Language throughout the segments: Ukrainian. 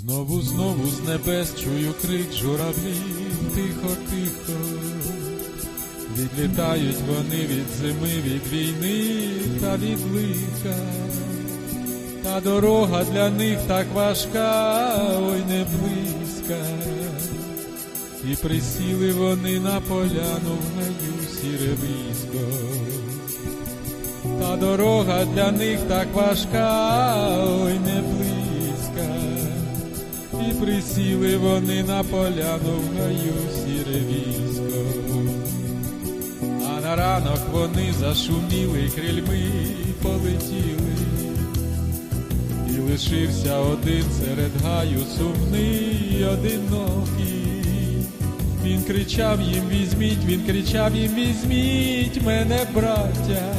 Знову, знову з небес чую крик журавлів, тихо, тихо. Відлітають вони від зими, від війни та від лиха. Та дорога для них так важка, ой не близька. І присіли вони на поляну в гаю сіревисько. Та дорога для них так важка, ой не близька. І присіли вони на поляну в гаю сіревисько. А на ранок вони зашуміли крильми полетіли. І лишився один серед гаю сумний, одинокий. Він кричав їм візьміть, він кричав їм візьміть мене, браття.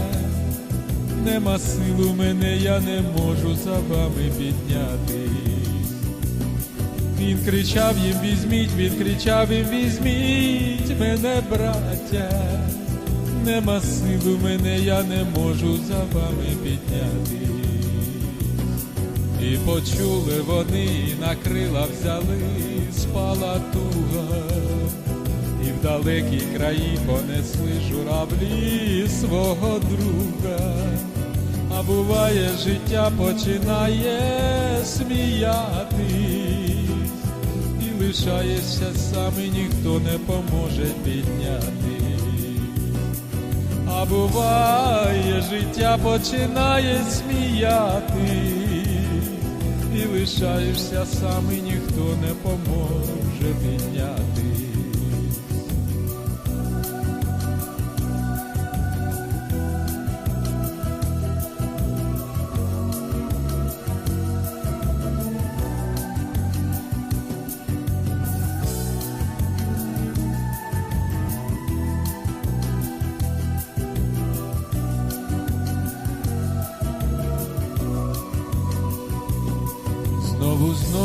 Нема сил у мене, я не можу за вами піднятись. Він кричав їм візьміть, він кричав їм візьміть мене, браття. Нема сил у мене, я не можу за вами піднятись. І почули вони, і на крила взяли, спала туга, і в далекі краї понесли журавлі свого друга, а буває, життя починає сміятись, і лишаєшся сам, і ніхто не поможе підняти. А буває, життя починає сміяти, і лишаєшся сам, і ніхто не поможе підняти.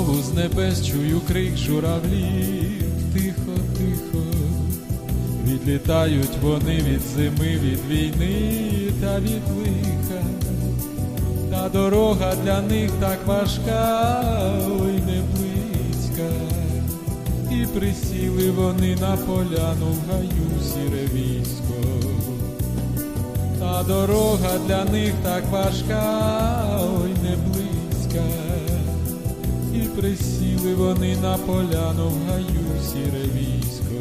Знову, з небес чую крик журавлів, тихо, тихо, відлітають вони від зими, від війни та від лиха, та дорога для них так важка, ой не близька, і присіли вони на поляну в гаю сіревійсько. Та дорога для них так важка, ой не близька, присіли вони на поляну в гаю сіревійсько.